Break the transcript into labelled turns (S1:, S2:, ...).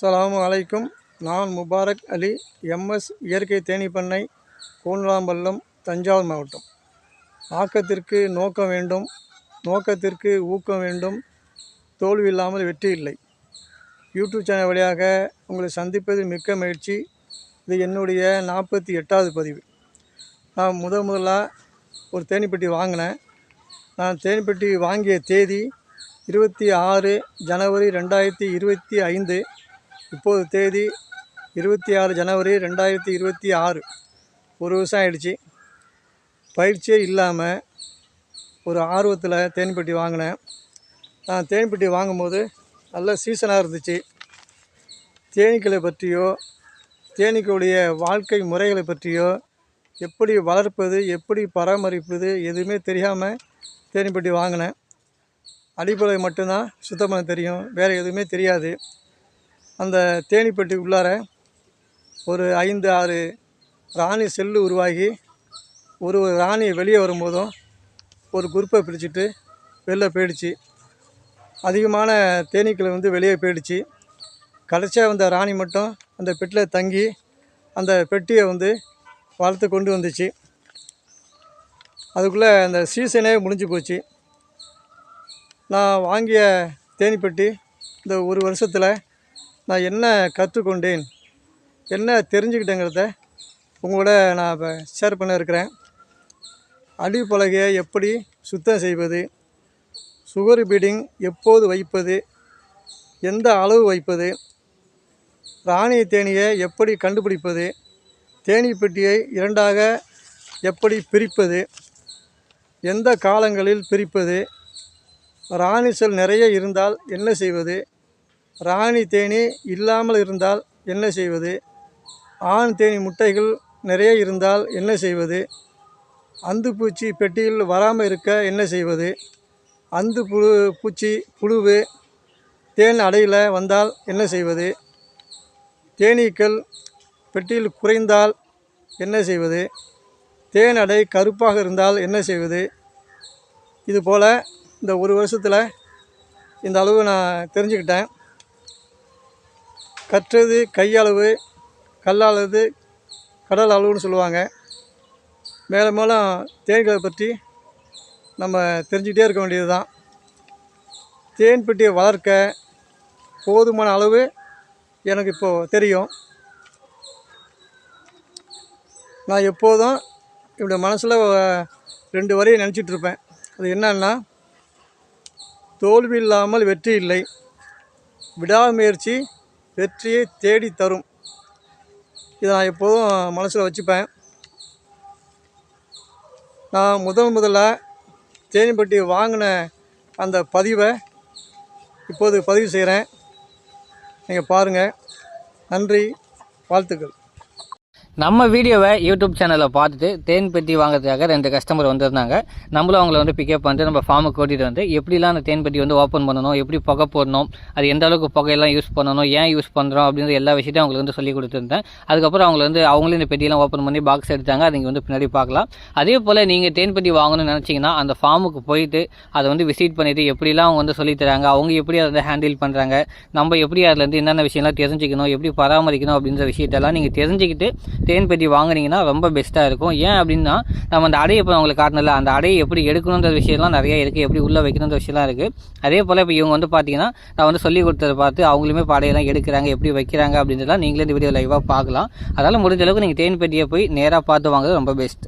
S1: அஸ்ஸலாமு அலைக்கும். நான் முபாரக் அலி எம்எஸ் இயற்கை தேனீ பண்ணை தஞ்சாவூர் மாவட்டம். ஆக்கத்திற்கு நோக்கம் வேண்டும் நோக்கத்திற்கு ஊக்கம் வேண்டும் தோல்வி இல்லாமல் வெற்றி இல்லை. யூடியூப் சேனல் வழியாக உங்களை சந்திப்பதில் மிக்க மகிழ்ச்சி. இது என்னுடைய நாற்பத்தி எட்டாவது பதிவு. நான் முத முதலாக ஒரு தேனீப்பெட்டி வாங்கினேன். நான் தேனீப்பெட்டி வாங்கிய தேதி இருபத்தி ஆறு ஜனவரி ரெண்டாயிரத்தி இருபத்தி ஐந்து. இப்போது தேதி இருபத்தி ஆறு ஜனவரி ரெண்டாயிரத்தி இருபத்தி ஆறு. ஒரு வருஷம் ஆயிடுச்சு. பயிற்சியே இல்லாமல் ஒரு ஆர்வத்தில் தேன்பெட்டி வாங்கினேன். நான் தேன்பெட்டி வாங்கும்போது நல்ல சீசனாக இருந்துச்சு. தேனீக்களை பற்றியோ தேனீக்களுடைய வாழ்க்கை முறைகளை பற்றியோ எப்படி வளர்ப்பது எப்படி பராமரிப்பது எதுவுமே தெரியாமல் தேனீப்பெட்டி வாங்கினேன். அடிப்படை மட்டும்தான் சுத்தம் பண்ண தெரியும். வேறு எதுவுமே தெரியாது. அந்த தேனிப்பட்டி உள்ளார ஒரு ஐந்து ஆறு ராணி செல்லு உருவாகி ஒரு ஒரு ராணி வெளியே வரும்போதும் ஒரு குரூப்பை பிரிச்சுட்டு வெளில போயிடுச்சு. அதிகமான தேனீக்கள் வந்து வெளியே போயிடுச்சு. கடைசியாக வந்த ராணி மட்டும் அந்த பெட்டில் தங்கி அந்த பெட்டியை வந்து வளர்த்து கொண்டு வந்துச்சு. அதுக்குள்ளே அந்த சீசனே முடிஞ்சு போச்சு. நான் வாங்கிய தேனிப்பட்டி இந்த ஒரு வருஷத்தில் நான் என்ன கற்றுக்கொண்டேன்? என்ன தெரிஞ்சுக்கிட்டேங்கிறத உங்களோட நான் இப்போ ஷேர் பண்ண இருக்கிறேன். அடிப்பலகையை எப்படி சுத்தம் செய்வது? சுகர் பீடிங் எப்போது வைப்பது? எந்த அளவு வைப்பது? ராணி தேனியை எப்படி கண்டுபிடிப்பது? தேனீ பெட்டியை இரண்டாக எப்படி பிரிப்பது? எந்த காலங்களில் பிரிப்பது? ராணி செல் நிறைய இருந்தால் என்ன செய்வது? ராணி தேனி இல்லாமல் இருந்தால் என்ன செய்வது? ஆண் தேனி முட்டைகள் நிறைய இருந்தால் என்ன செய்வது? அந்து பூச்சி பெட்டியில் வராமல் இருக்க என்ன செய்வது? அந்து புழு பூச்சி புழுவு தேன் அடையில் வந்தால் என்ன செய்வது? தேனீக்கள் பெட்டியில் குறைந்தால் என்ன செய்வது? தேன் அடை கருப்பாக இருந்தால் என்ன செய்வது? இதுபோல் இந்த ஒரு வருஷத்தில் இந்த அளவு நான் தெரிஞ்சுக்கிட்டேன். கற்றது கையளவு கல்லளவு கடல் அளவுன்னு சொல்லுவாங்க. மேலும் மேலும் தேன்களை பற்றி நம்ம தெரிஞ்சுக்கிட்டே இருக்க வேண்டியது தான் தேன் பெட்டியை வளர்க்க போதுமான அளவு எனக்கு இப்போது தெரியும். நான் எப்போதும் என்னுடைய மனசில் ரெண்டு வரையும் நினச்சிட்டு இருப்பேன். அது என்னன்னா தோல்வி இல்லாமல் வெற்றி இல்லை. விடாமுயற்சி வெற்றியை தேடி தரும். இதை நான் எப்போதும் மனசில் வச்சுப்பேன். நான் முதல் முதல்ல தேனிப்பட்டி வாங்கின அந்த பதிவை இப்போது பதிவு செய்கிறேன் நீங்கள் பாருங்கள் நன்றி வாழ்த்துக்கள்.
S2: நம்ம வீடியோவை யூடியூப் சேனலில் பார்த்துட்டு தேன் பெட்டி வாங்குறதுக்காக ரெண்டு கஸ்டமர் வந்திருந்தாங்க. நம்மளும் அவங்கள வந்து பிக்கப் பண்ணிட்டு நம்ம ஃபார்முக்கு கூட்டிகிட்டு வந்து எப்படிலாம் அந்த தேன் பெட்டி வந்து ஓப்பன் பண்ணணும் எப்படி புகை போடணும் அது எந்த அளவுக்கு புகையெல்லாம் யூஸ் பண்ணணும் ஏன் யூஸ் பண்ணுறோம் அப்படின்ற எல்லா விஷயத்தையும் அவங்களுக்கு வந்து சொல்லி கொடுத்துருந்தேன். அதுக்கப்புறம் அவங்க வந்து அவங்களும் இந்த பெட்டியெல்லாம் ஓப்பன் பண்ணி பாக்ஸ் எடுத்தாங்க. அது இங்கே வந்து பின்னாடி பார்க்கலாம். அதே போல் நீங்கள் தேன் பெட்டி வாங்கணும்னு நினச்சிங்கன்னா அந்த ஃபார்முக்கு போயிட்டு அதை வந்து விசிட் பண்ணிவிட்டு எப்படிலாம் அவங்க வந்து சொல்லித் தராங்க அவங்க எப்படி அதை வந்து ஹேண்டில் பண்ணுறாங்க நம்ம எப்படி அதில் இருந்து என்னென்ன விஷயம்லாம் தெரிஞ்சுக்கணும் எப்படி பராமரிக்கணும் அப்படின்ற விஷயத்தெல்லாம் நீங்கள் தெரிஞ்சுக்கிட்டு தேன் பெட்டி வாங்குனீங்கன்னா ரொம்ப பெஸ்ட்டாக இருக்கும். ஏன் அப்படின்னா நம்ம அந்த அடையை இப்போ அவங்களுக்கு காட்டினல அந்த அடையை எப்படி எடுக்கணுன்ற விஷயம்லாம் நிறைய இருக்குது எப்படி உள்ளே வைக்கணுன்ற விஷயம்லாம் இருக்குது அதே போல் இப்போ இவங்க வந்து பார்த்தீங்கன்னா நான் வந்து சொல்லி கொடுத்ததை பார்த்து அவங்களுமே படையெல்லாம் எடுக்கிறாங்க எப்படி வைக்கிறாங்க அப்படின்றதெல்லாம் நீங்களே இந்த வீடியோ லைவாக பார்க்கலாம். அதனால் முடிஞ்ச அளவுக்கு நீங்கள் தேன் பெட்டியை போய் நேராக பார்த்து வாங்குறது ரொம்ப பெஸ்ட்